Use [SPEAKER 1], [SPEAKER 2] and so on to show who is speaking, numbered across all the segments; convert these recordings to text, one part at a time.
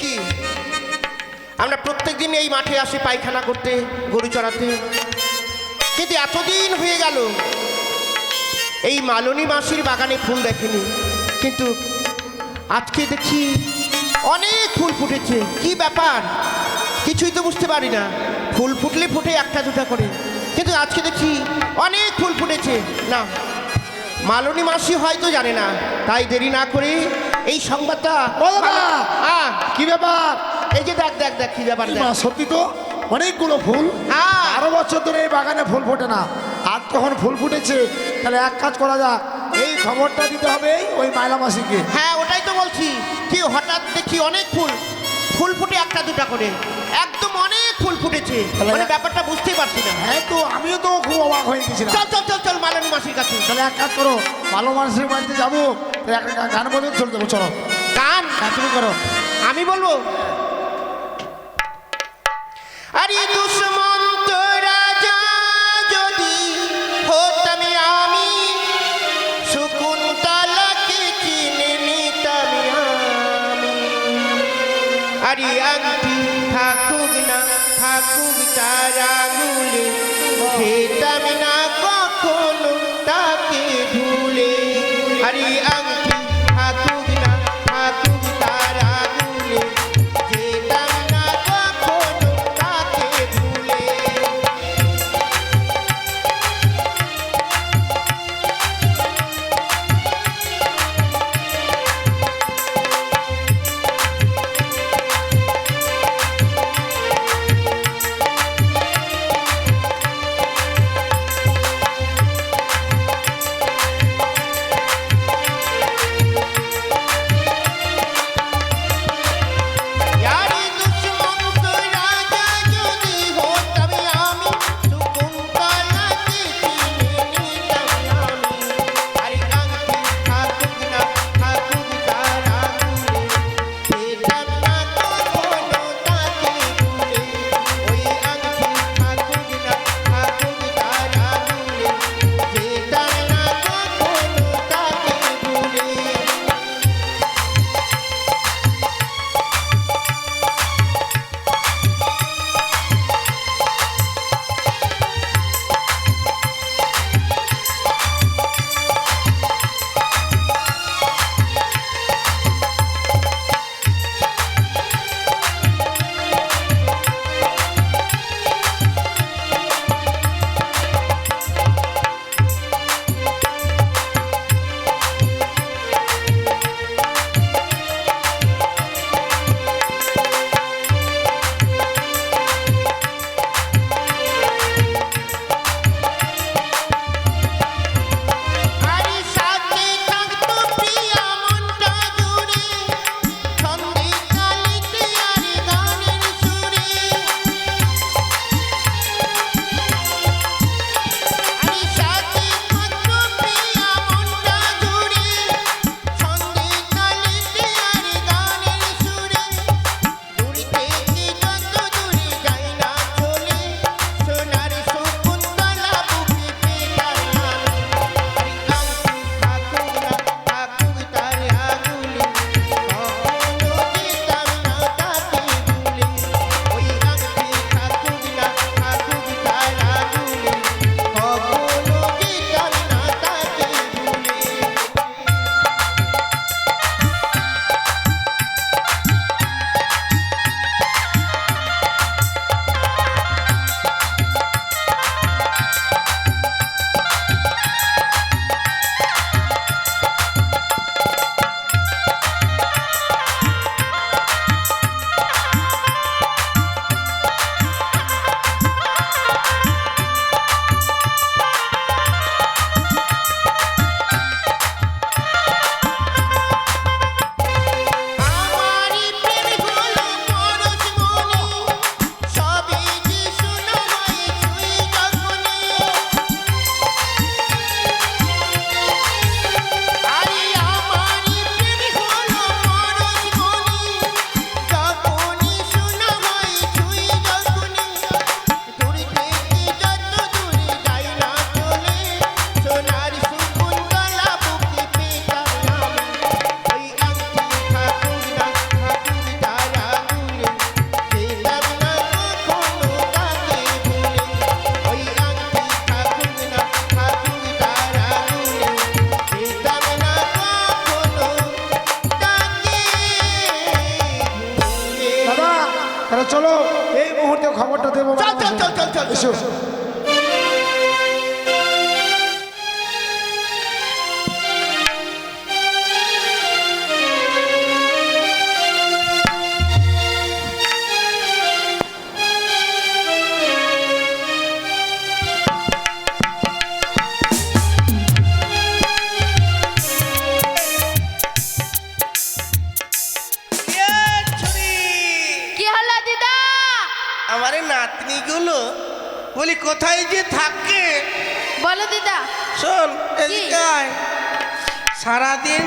[SPEAKER 1] কি আমরা প্রত্যেকদিন এই মাঠে আসি পায়খানা করতে, গরু চড়াতে। কিন্তু এতদিন হয়ে গেল, এই মালনী মাসির বাগানে ফুল দেখেনি। কিন্তু আজকে দেখি অনেক ফুল ফুটেছে। কি ব্যাপার? কিছুই তো বুঝতে পারি না। ফুল ফুটলে ফুটে একটা দুটা করে। কিন্তু আজকে দেখি অনেক ফুল ফুটেছে। না, মালনী মাসি হয়তো জানে না। তাই দেরি না করে এই সংবাদটা
[SPEAKER 2] ও দাদা!
[SPEAKER 1] হ্যাঁ
[SPEAKER 2] কি ব্যাপার?
[SPEAKER 1] এই যে দেখ দেখ দেখ কি ব্যাপার দেখ।
[SPEAKER 2] সত্যি তো অনেকগুলো ফুল। আরও বছর ধরে এই বাগানে ফুল ফোটে না। আজ যখন ফুল ফুটেছে তাহলে এক কাজ করা যাক। এই খবরটা দিতে হবে ওই মাইলা মাসিকে
[SPEAKER 1] হ্যাঁ ওটাই তো বলছি কি হঠাৎ দেখি অনেক ফুল। ফুল ফুটে একটা দুটা করে। একদম অনেক ফুল ফুটেছে। মানে ব্যাপারটা বুঝতেই পারছি না।
[SPEAKER 2] হ্যাঁ তো আমিও তো খুব অবাক হয়ে গেছিলাম।
[SPEAKER 1] চল চল চল চল মালানি মাসির কাছে।
[SPEAKER 2] তাহলে এক কাজ করো ভালো মানুষের বাড়িতে যাব। গান বলে চলে চলো।
[SPEAKER 1] গান?
[SPEAKER 2] হ্যাঁ তুমি করো।
[SPEAKER 1] আমি বলব? আরে দুষ্মন্ত রাজা যদি হতাম আমি শকুন্তলাকে চিনে নিতাম আমি। আরে আংটি থাকুক না থাকুক তার আঙুলে যেতাম না কখনো তাকে ভুলে। আরে আংটি
[SPEAKER 2] চল,
[SPEAKER 1] চল, চল,
[SPEAKER 2] এসো।
[SPEAKER 3] বলি কোথায় যে থাকে?
[SPEAKER 4] বলো দিদা।
[SPEAKER 3] শোন সারাদিন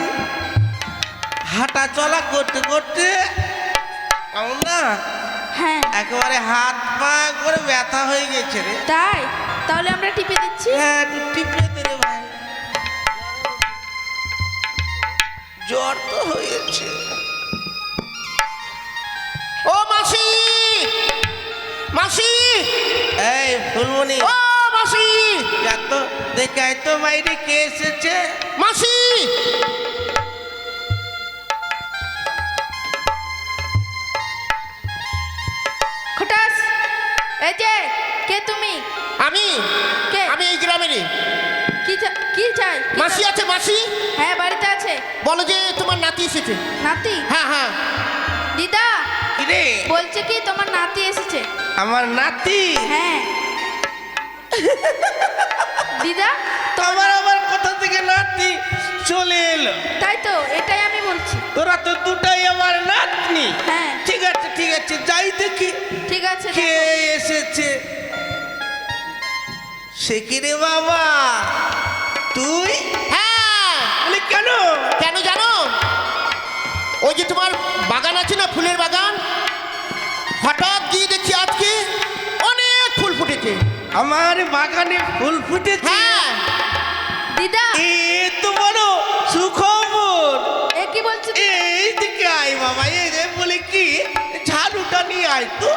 [SPEAKER 3] হাঁটা চলা করতে করতে আমার না?
[SPEAKER 4] হ্যাঁ।
[SPEAKER 3] একেবারে হাত পা করে ব্যথা হয়ে গেছে রে।
[SPEAKER 4] তাই? তাহলে আমরা টিপে দিচ্ছি?
[SPEAKER 3] হ্যাঁ টিপে দে রে ভাই। জ্বর তো হয়েছে। এই ফুলমণি।
[SPEAKER 1] ও মাসি।
[SPEAKER 3] যা তো দেখে তো বাইরে কে এসেছে।
[SPEAKER 1] মাসি।
[SPEAKER 4] খটাস এই যে কে তুমি?
[SPEAKER 1] আমি
[SPEAKER 4] কে?
[SPEAKER 1] আমি এই গ্রামেরই।
[SPEAKER 4] কি চা- কি চাই? কি
[SPEAKER 1] মাসি
[SPEAKER 4] চাই?
[SPEAKER 1] আছে মাসি?
[SPEAKER 4] হ্যাঁ বাড়িতে আছে।
[SPEAKER 1] বলো যে তোমার নাতি এসেছে।
[SPEAKER 4] নাতি?
[SPEAKER 1] হ্যাঁ হ্যাঁ।
[SPEAKER 4] দিদা?
[SPEAKER 3] কিরে?
[SPEAKER 4] বলছে কি তোমার নাতি এসেছে।
[SPEAKER 3] আমার নাতি?
[SPEAKER 4] হ্যাঁ। দিদা
[SPEAKER 3] আমার আবার কোথা থেকে নাতি চলে এলো?
[SPEAKER 4] তাই তো এটাই আমি বলছি।
[SPEAKER 3] তোরা তো দুটাই আমার নাতনি।
[SPEAKER 4] হ্যাঁ।
[SPEAKER 3] ঠিক আছে ঠিক আছে যাই দেখি।
[SPEAKER 4] ঠিক আছে
[SPEAKER 3] কে এসেছে? সে কি রে বাবা? তুই?
[SPEAKER 1] হ্যাঁ।
[SPEAKER 3] কেন?
[SPEAKER 1] ওই যে তোমার বাগান আছে না ফুলের বাগান? হঠাৎ গিয়ে দেখছি আজকে অনেক ফুল ফুটেছে।
[SPEAKER 3] আমার বাগানে ফুল ফুটেছে।
[SPEAKER 1] হ্যাঁ।
[SPEAKER 4] দিদা।
[SPEAKER 3] এ তো বড় সুখবর।
[SPEAKER 4] এ কি বলছো
[SPEAKER 3] এই দিকে আয় বাবা এই যে বলে কি ঝাড়ুটা নিয়ে আয় তো।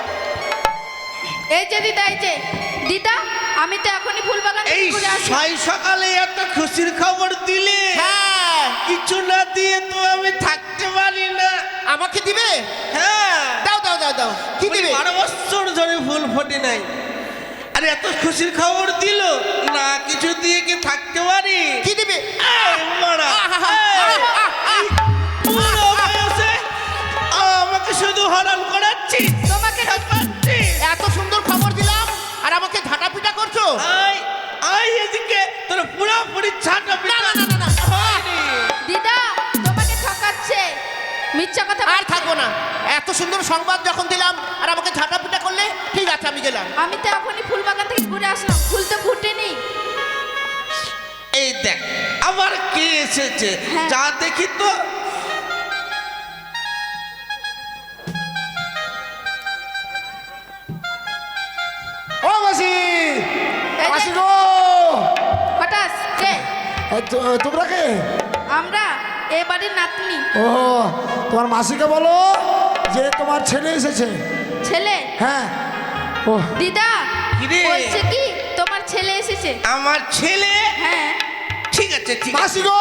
[SPEAKER 4] এই যে দিদা এই যে। দিদা আমি তো এখনই ফুল বাগান
[SPEAKER 3] এই ছয় সকালে এত খুশির খবর দিলে?
[SPEAKER 1] হ্যাঁ।
[SPEAKER 3] কিছু না দিয়ে তো আমি থাকতে পারি না।
[SPEAKER 1] আমাকে দিবে?
[SPEAKER 3] হ্যাঁ।
[SPEAKER 1] দাও দাও দাও দাও। কি দিবে?
[SPEAKER 3] বারো বছর ধরে ফুল ফোটে নাই। আরে এত খুশির খবর দিল? না কিছু দিয়ে কি থাকতে পারি?
[SPEAKER 1] কি দিবে?
[SPEAKER 3] আমাকে শুধু হরণ করাচ্ছি
[SPEAKER 1] থাকব না। এত সুন্দর সংবাদ যখন দিলাম আর আমাকে ঝাঁটাপিটা করলে ঠিক আছে আমি গেলাম।
[SPEAKER 4] আমি তো এখনই ফুল বাগান থেকে ঘুরে আসলাম। ফুল তো ফুটেনি।
[SPEAKER 3] এই দেখ আবার কে এসেছে?
[SPEAKER 4] হ্যাঁ।
[SPEAKER 3] যা দেখি তো।
[SPEAKER 2] ও মাসি
[SPEAKER 4] এই যে-
[SPEAKER 2] গো।
[SPEAKER 4] হঠাৎ কে?
[SPEAKER 2] এ, তো- তোমরা কে?
[SPEAKER 4] আমরা। এ বাড়ির নাতনি।
[SPEAKER 2] ও তোমার মাসিকে বলো যে তোমার ছেলে এসেছে।
[SPEAKER 4] ছেলে?
[SPEAKER 2] হ্যাঁ। ও
[SPEAKER 4] দিদা
[SPEAKER 3] কিরে?
[SPEAKER 4] বলছে কি তোমার ছেলে এসেছে।
[SPEAKER 3] আমার ছেলে?
[SPEAKER 4] হ্যাঁ।
[SPEAKER 3] ঠিক আছে ঠিক
[SPEAKER 2] মাসি গো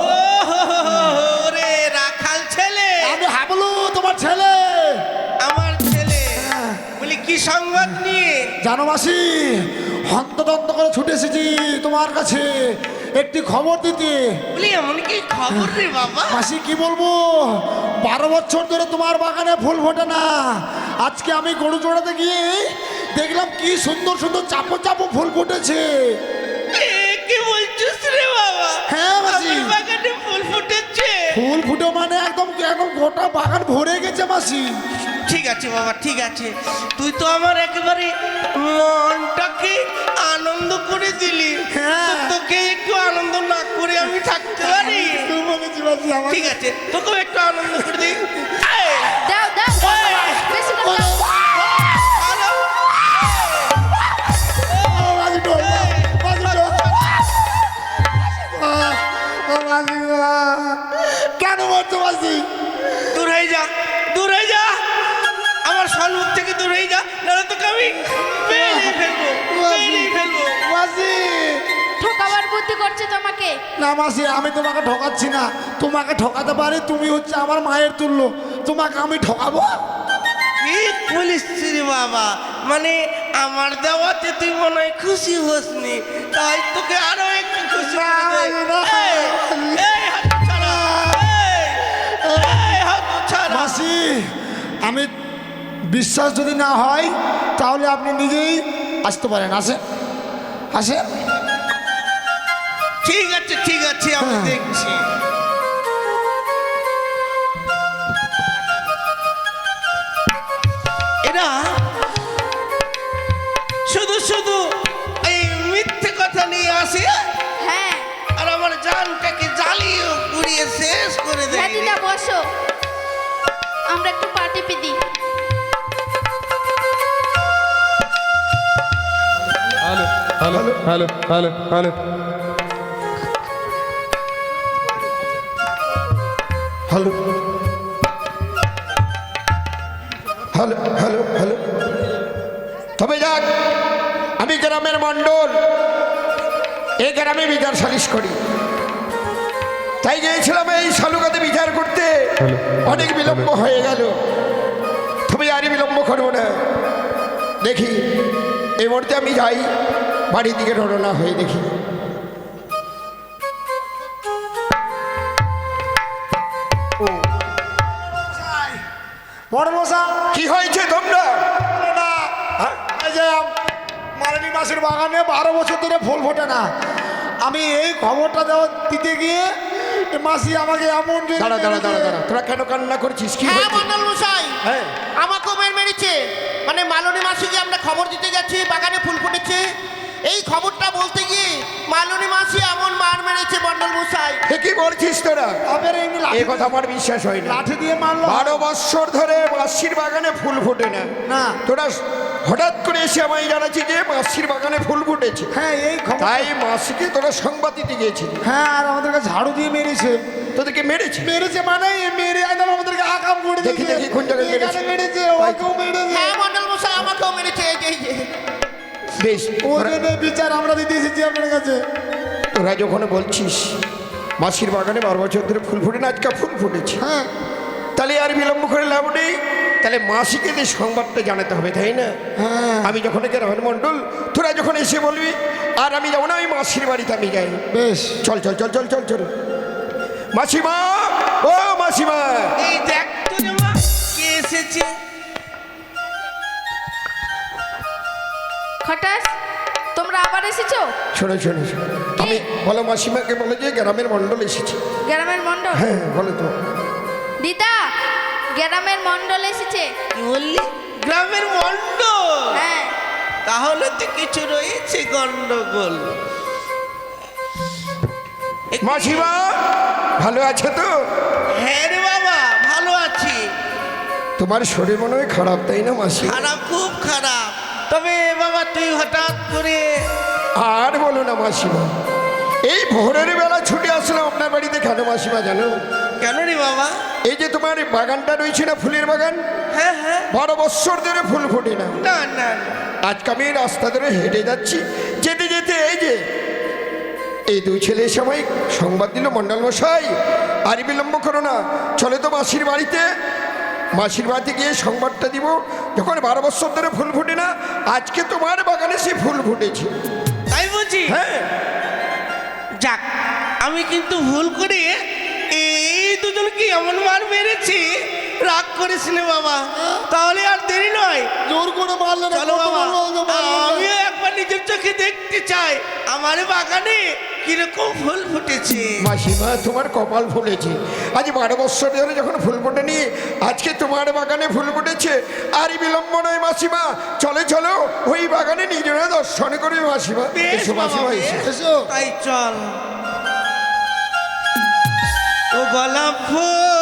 [SPEAKER 3] ও হো হো হো হো রে রাখাল ছেলে।
[SPEAKER 2] আমি হাবলু তোমার ছেলে।
[SPEAKER 3] আমার ছেলে।
[SPEAKER 2] হ্যাঁ।
[SPEAKER 3] বলি কি সংবাদ নিয়ে?
[SPEAKER 2] জানো মাসি হন্তদন্ত করে ছুটে এসেছি তোমার কাছে। একটি খবর দিতে।
[SPEAKER 3] বলি এমন কি খবর রে বাবা?
[SPEAKER 2] মাসি কি বলব? বারো বছর ধরে তোমার বাগানে ফুল ফোটে না। আজকে আমি গরু জোড়াতে গিয়ে দেখলাম কি সুন্দর সুন্দর চাপো চাপো ফুল ফুটেছে।
[SPEAKER 3] কি বলছিস রে বাবা?
[SPEAKER 2] হ্যাঁ, মাসি।
[SPEAKER 3] ফুল
[SPEAKER 2] ফুটো মানে একদম একদম গোটা বাগান ভরে গেছে মাসি।
[SPEAKER 3] ঠিক আছে বাবা ঠিক আছে। তুই তো আমার একেবারে মনটাকে আনন্দ করে দিলি।
[SPEAKER 2] হ্যাঁ।
[SPEAKER 3] তোকে একটু আনন্দ না করে আমি থাকতে পারি? ঠিক আছে তোকেও একটু আনন্দ করে দিই। এই,
[SPEAKER 4] দাও দাও
[SPEAKER 3] এই,
[SPEAKER 2] কেন বলছো মাসি
[SPEAKER 3] দূর হয়ে যা দূর হয়ে যা আমার সম্মুখ থেকে দূর হয়ে যা নাহলে তোকে আমি মেরেই ফেলব মেরেই ফেলব
[SPEAKER 2] মাসি
[SPEAKER 4] ঠকাবার বুদ্ধি করছে তোমাকে
[SPEAKER 2] না মাসি আমি তোমাকে ঠকাচ্ছি না তোমাকে ঠকাতে পারি তুমি হচ্ছে আমার মায়ের তুল্য তোমাকে আমি ঠকাবো
[SPEAKER 3] কি বলিস বাবা মানে আমার দেওয়াতে তুই মনে হয় খুশি হসনি তাই তোকে আরও একটু খুশি
[SPEAKER 5] মাসি আমি বিশ্বাস যদি না হয় তাহলে আপনি নিজেই আসতে পারেন। আসে আসে।
[SPEAKER 3] ঠিক আছে ঠিক আছে আমি
[SPEAKER 5] হ্যাঁ।
[SPEAKER 3] দেখছি। এরা শুধু শুধু এই মিথ্যে কথা নিয়ে আসে?
[SPEAKER 4] হ্যাঁ।
[SPEAKER 3] আর আমার জানটাকে জ্বালিয়ে পুড়িয়ে শেষ করে
[SPEAKER 4] হ্যাঁ
[SPEAKER 3] দেয়
[SPEAKER 4] বসো। আমরা একটু party পিদি
[SPEAKER 6] hello hello hello hello hello
[SPEAKER 5] hello. Hello hello hello তবে যাক আমি গ্রামের মণ্ডল এই গ্রামে বিচার সালিশ করি। তাই গিয়েছিলাম এই শালুকাতে বিচার করতে। অনেক বিলম্ব হয়ে গেল। তুমি আর বিলম্ব করব না। দেখি এই মুহূর্তে আমি যাই বাড়ির দিকে রওনা হয়ে দেখি। বড় মশা কি হয়েছে তোমরা? মারানি মাসের বাগানে বারো বছর ধরে ফুল ফোটে না। আমি এই খবরটা দেওয়া দিতে গিয়ে মাসি আমাকে এমন দাঁড়া দাঁড়া দাঁড়া দাঁড়া। তোরা কেন কান্না করছিস? কি
[SPEAKER 1] হ্যাঁ মন্ডল মশাই।
[SPEAKER 5] হ্যাঁ।
[SPEAKER 1] আমাকেও মের মেরেছে। মানে মালনী মাসিকে আমরা খবর দিতে গেছি বাগানে ফুল ফুটেছে। এই খবরটা বলতে গিয়ে মালনী মাসি এমন মার মেরেছে মন্ডল মশাই।
[SPEAKER 5] এ কি বলছিস তোরা?
[SPEAKER 2] আবার এমনি
[SPEAKER 5] এ
[SPEAKER 2] লাঠি
[SPEAKER 5] কথা আমার বিশ্বাস হয় না।
[SPEAKER 2] লাঠি দিয়ে মারলো।
[SPEAKER 5] বারো বৎসর ধরে মাসির বাগানে ফুল ফোটে না।
[SPEAKER 2] না।
[SPEAKER 5] তোরা হঠাৎ করে এসে আমায় জানাচ্ছি যে মাসির বাগানে ফুল ফুটেছে।
[SPEAKER 2] হ্যাঁ এই খবর
[SPEAKER 5] তাই মাসিকে তোরা সংবাদ দিতে গিয়েছিলি।
[SPEAKER 2] হ্যাঁ আর আমাদেরকে ঝাড়ু দিয়ে মেরেছে।
[SPEAKER 5] তোদেরকে মেরেছে?
[SPEAKER 2] মেরেছে মানে মেরে একদম আমাদেরকে আকাম করে
[SPEAKER 5] দেখি,
[SPEAKER 2] দিয়েছে।
[SPEAKER 5] দেখি, কোন জায়গায় মেরেছে?
[SPEAKER 2] মেরেছে ওকেও মেরেছে।
[SPEAKER 1] হ্যাঁ মন্ডল মশাই আমাকেও মেরেছে এই যে, এই যে।
[SPEAKER 5] বেশ
[SPEAKER 2] ওর
[SPEAKER 5] তোরা-
[SPEAKER 2] বিচার আমরা দিতে এসেছি আপনার কাছে।
[SPEAKER 5] তোরা যখন বলছিস মাসির বাগানে বারো বছর ধরে ফুল ফুটে না আজকে ফুল ফুটেছে।
[SPEAKER 2] হ্যাঁ।
[SPEAKER 5] তাহলে আর বিলম্ব করে লাভ নেই। তাহলে মাসিকে যে সংবাদটা জানাতে হবে তাই না?
[SPEAKER 2] হ্যাঁ।
[SPEAKER 5] আমি যখন একে রহন মণ্ডল তোরা যখন এসে বলবি আর আমি যাব না আমি মাসির বাড়িতে আমি যাই।
[SPEAKER 2] বেশ।
[SPEAKER 5] চল চল চল চল চল চল। মাসিমা ও মাসিমা।
[SPEAKER 3] এই দেখ তো কে এসেছে।
[SPEAKER 4] খটাস তোমরা আবার এসেছ?
[SPEAKER 5] শোনো শোনো শোনো। আমি বলো মাসিমাকে বলো যে গ্রামের মণ্ডল এসেছে।
[SPEAKER 4] গ্রামের মন্ডল
[SPEAKER 5] হ্যাঁ বলো তো।
[SPEAKER 4] দিদা গ্রামের মন্ডল এসেছে।
[SPEAKER 3] কি বললি? গ্রামের মন্ডল
[SPEAKER 4] হ্যাঁ।
[SPEAKER 3] তাহলে তো কিছু রয়েছে গন্ডগোল।
[SPEAKER 5] মাসিমা ভালো আছে তো?
[SPEAKER 3] হ্যাঁ রে বাবা ভালো আছি।
[SPEAKER 5] তোমার শরীর মনে হয় খারাপ তাই না মাসি
[SPEAKER 3] খারাপ খুব খারাপ। তবে বাবা তুই হঠাৎ করে
[SPEAKER 5] আর বলো না মাসিমা এই ভোরের বেলা ছুটে আসলাম আপনার বাড়িতে। কেন মাসিমা জানো?
[SPEAKER 3] কেন রে বাবা?
[SPEAKER 5] এই যে তোমার বাগানটা রয়েছে না ফুলের বাগান?
[SPEAKER 3] হ্যাঁ হ্যাঁ।
[SPEAKER 5] বারো বৎসর ধরে ফুল ফোটে না।
[SPEAKER 3] না না না।
[SPEAKER 5] আজকে আমি রাস্তা ধরে হেঁটে যাচ্ছি। যেতে যেতে এই যে এই দুই ছেলে সময় সংবাদ দিল মন্ডল মশাই আর বিলম্ব করো না। চলে তো মাসির বাড়িতে। মাসির বাড়িতে গিয়ে সংবাদটা দিব। যখন বারো বছর ধরে ফুল ফুটে না আজকে তোমার বাগানে সে ফুল ফুটেছে।
[SPEAKER 3] তাই বলছি?
[SPEAKER 5] হ্যাঁ।
[SPEAKER 3] যাক আমি কিন্তু ভুল করে এই দুজনকে এমন মার মেরেছি। রাগ করিস নে বাবা। তাহলে আর দেরি নয়।
[SPEAKER 2] জোর করে মারলে না
[SPEAKER 3] চলো বাবা। আমিও একবার নিজের চোখে দেখতে চাই। আমার বাগানে কীরকম ফুল ফুটেছে।
[SPEAKER 5] মাসিমা তোমার কপাল ফুলেছে। আজ বারো বৎসর ধরে যখন ফুল ফুটেনি আজকে তোমার বাগানে ফুল ফুটেছে। আর বিলম্ব নয় মাসিমা। চলে চলো ওই বাগানে নিজেরা দর্শন করবে মাসিমা। এসো মাসিমা এসো।
[SPEAKER 2] এসো
[SPEAKER 3] তাই চল। ও গোলাপ ফুল।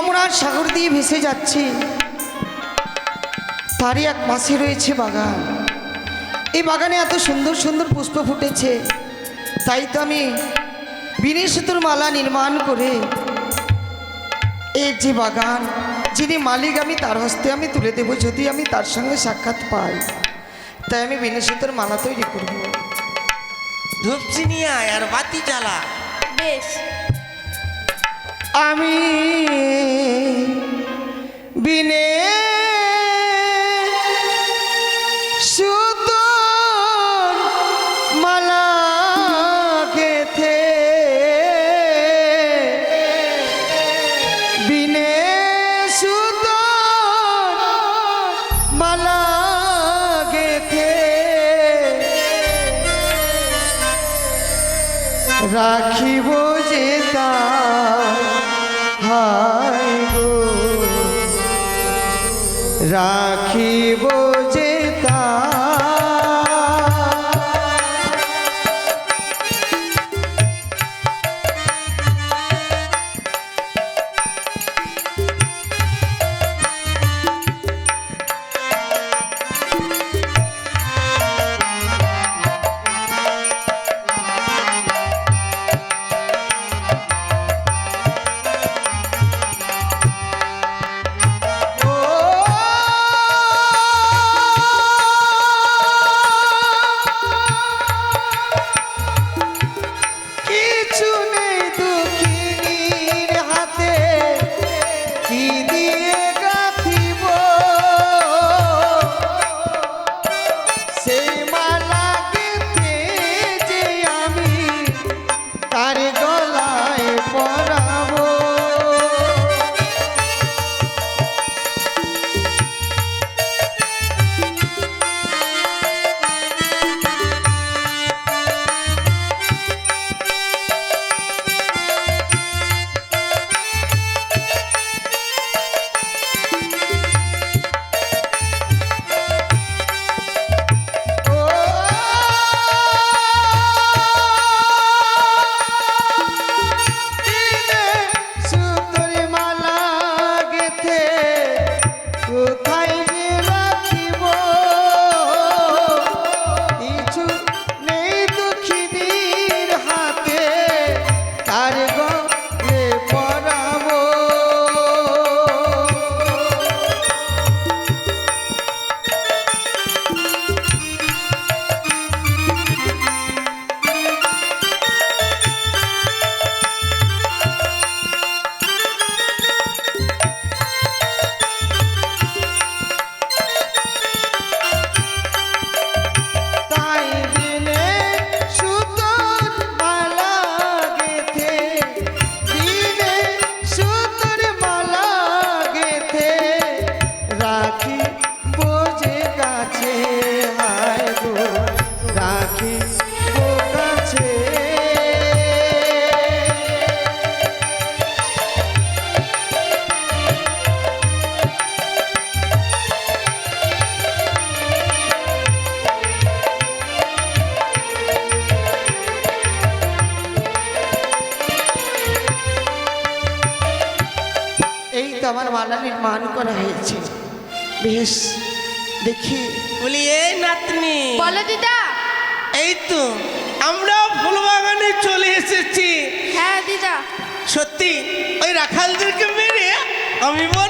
[SPEAKER 7] আমরা সাগর দিয়ে ভেসে যাচ্ছি। তারই এক পাশে রয়েছে বাগান। এই বাগানে এত সুন্দর সুন্দর পুষ্প ফুটেছে। তাই তো আমি বিনে সুতোর মালা নির্মাণ করে এর যে বাগান, যিনি মালিক, আমি তার হস্তে আমি তুলে দেব, যদি আমি তার সঙ্গে সাক্ষাৎ পাই। তাই আমি বিনে সুতোর মালা তৈরি করব।
[SPEAKER 3] ধূপচি আয় আর বাতি জ্বালা।
[SPEAKER 4] বেশ।
[SPEAKER 7] আমি বিনে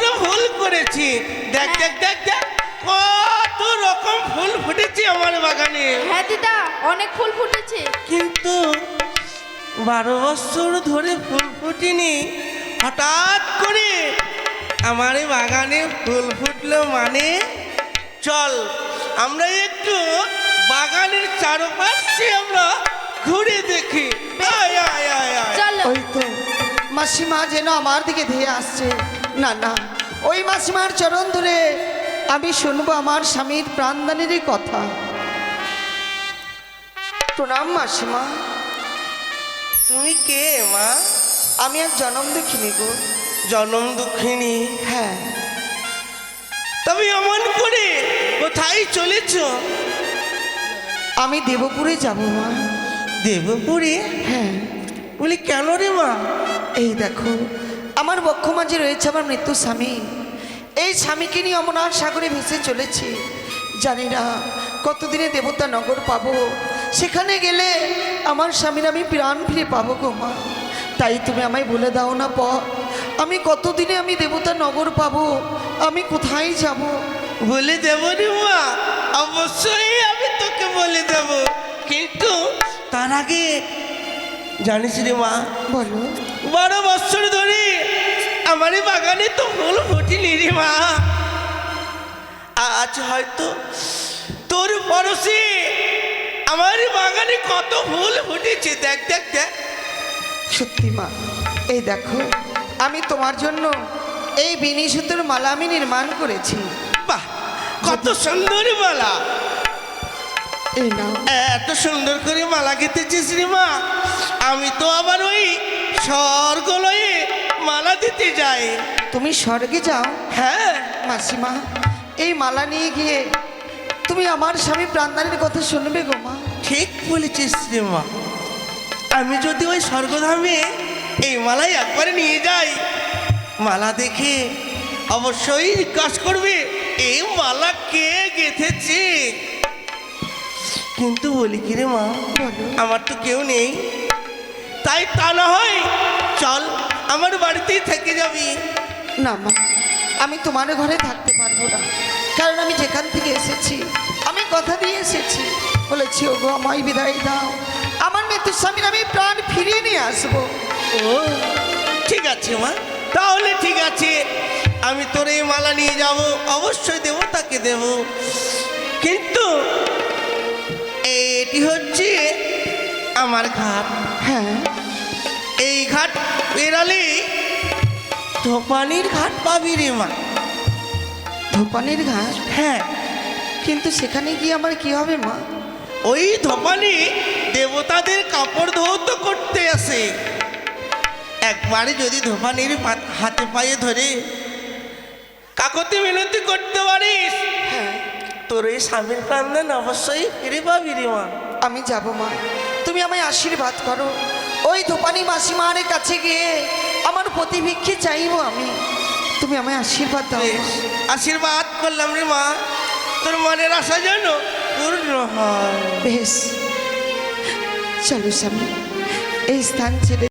[SPEAKER 3] বড় ভুল করেছি। দেখ দেখ দেখ দেখ কত রকম ফুল ফুটেছে আমার বাগানে।
[SPEAKER 4] হ্যাঁ দিদা অনেক ফুল ফুটেছে।
[SPEAKER 3] কিন্তু বারো বছর ধরে ফুল ফুটিনি। হঠাৎ করে আমার বাগানে ফুল ফুটলো মানে চল আমরা একটু বাগানের চারপাশে আমরা ঘুরে দেখি। আয় আয় আয় আয়।
[SPEAKER 4] চলো।
[SPEAKER 7] ওই তো মাসিমা যেন আমার দিকে ধেয়ে আসছে। না না। ওই মাসিমার চরণ ধরে আমি শুনব আমার স্বামীর প্রাণদানেরই কথা। প্রণাম মাসিমা।
[SPEAKER 3] তুমি কে মা?
[SPEAKER 7] আমি এক জনম দেখিনি গো।
[SPEAKER 3] জনম দুঃখিনী?
[SPEAKER 7] হ্যাঁ।
[SPEAKER 3] তবে এমন করে কোথায় চলেছ?
[SPEAKER 7] আমি দেবপুরে যাব মা।
[SPEAKER 3] দেবপুরে?
[SPEAKER 7] হ্যাঁ।
[SPEAKER 3] বলি কেন রে মা?
[SPEAKER 7] এই দেখো আমার বক্ষ মাঝে রয়েছে আমার মৃত্যু স্বামী। এই স্বামীকে নিয়ে অমরনাথ সাগরে ভেসে চলেছি। জানি না কতদিনে দেবতা নগর পাবো। সেখানে গেলে আমার স্বামীর আমি প্রাণ ফিরে পাবো গো মা। তাই তুমি আমায় বলে দাও না প। আমি কতদিনে আমি দেবতা নগর পাবো? আমি কোথায় যাব?
[SPEAKER 3] বলে দেব রে মা, অবশ্যই আমি তোকে বলে দেব। কিন্তু তার আগে জানিস রে মা?
[SPEAKER 7] বলো।
[SPEAKER 3] বারো বছর ধরে আমার এই বাগানে তো ফুল ফুটিনি রে মা। আজ হয়তো তোর পরশে আমার বাগানে কত ফুল ফুটেছে দেখ দেখ দেখ।
[SPEAKER 7] সত্যি মা এই দেখো আমি তোমার জন্য এই বিনি সুতোর মালা আমি নির্মাণ করেছি।
[SPEAKER 3] বাহ কত সুন্দর মালা।
[SPEAKER 7] এই নাও।
[SPEAKER 3] এত সুন্দর করে মালা গেঁথেছিস রে মা। আমি তো আবার ওই স্বর্গলয়ে মালা দিতে যাই।
[SPEAKER 7] তুমি স্বর্গে যাও।
[SPEAKER 3] হ্যাঁ।
[SPEAKER 7] মাসিমা এই মালা নিয়ে গিয়ে তুমি আমার স্বামী প্রাণদানের কথা শুনবে গো মা।
[SPEAKER 3] ঠিক বলেছিস রে মা। আমি যদি ওই স্বর্গধামে এই মালাই একবারে নিয়ে যাই মালা দেখে অবশ্যই জিজ্ঞাসা করবে এই মালা কে গেঁথেছে? কিন্তু বলি কি রে মা আমার তো কেউ নেই। তাই তা না হয়। চল আমার বাড়িতেই থেকে যাবি।
[SPEAKER 7] না মা আমি তোমার ঘরে থাকতে পারব না। কারণ আমি যেখান থেকে এসেছি আমি কথা দিয়ে এসেছি। বলেছি ও গো আমায় বিদায় দাও। আমার মৃত্যু স্বামীর আমি প্রাণ ফিরিয়ে নিয়ে আসব।
[SPEAKER 3] ও ঠিক আছে মা। তাহলে ঠিক আছে। আমি তোর এই মালা নিয়ে যাব। অবশ্যই দেব তাকে দেব। কিন্তু এটি হচ্ছে আমার ঘাট। এই ঘাট বেরালে ধোপানির ঘাট পাবি রে মা।
[SPEAKER 7] ধোপানের ঘাস
[SPEAKER 3] হ্যাঁ।
[SPEAKER 7] কিন্তু সেখানে গিয়ে আমার কি হবে মা?
[SPEAKER 3] ওই ধোপানি দেবতাদের কাপড় ধৌত করতে আসে। একবারে যদি ধোপানির হাতে পায়ে ধরে কাকতি মিনতি করতে পারিস
[SPEAKER 7] হ্যাঁ।
[SPEAKER 3] তোর এই স্বামীর প্রাণদান অবশ্যই ফিরে পাবি রে মা।
[SPEAKER 7] আমি যাব মা। তুমি আমায় আশীর্বাদ করো। ওই ধোপানি মাসিমার কাছে গিয়ে আমার প্রতিভিক্ষে চাইব আমি। তুমি আমায় আশীর্বাদ দাও
[SPEAKER 3] আশীর্বাদ করলাম রে মা। তোর মনের আশা যেন পূর্ণ হয়।
[SPEAKER 7] বেশ চলো স্বামী এই স্থান ছেড়ে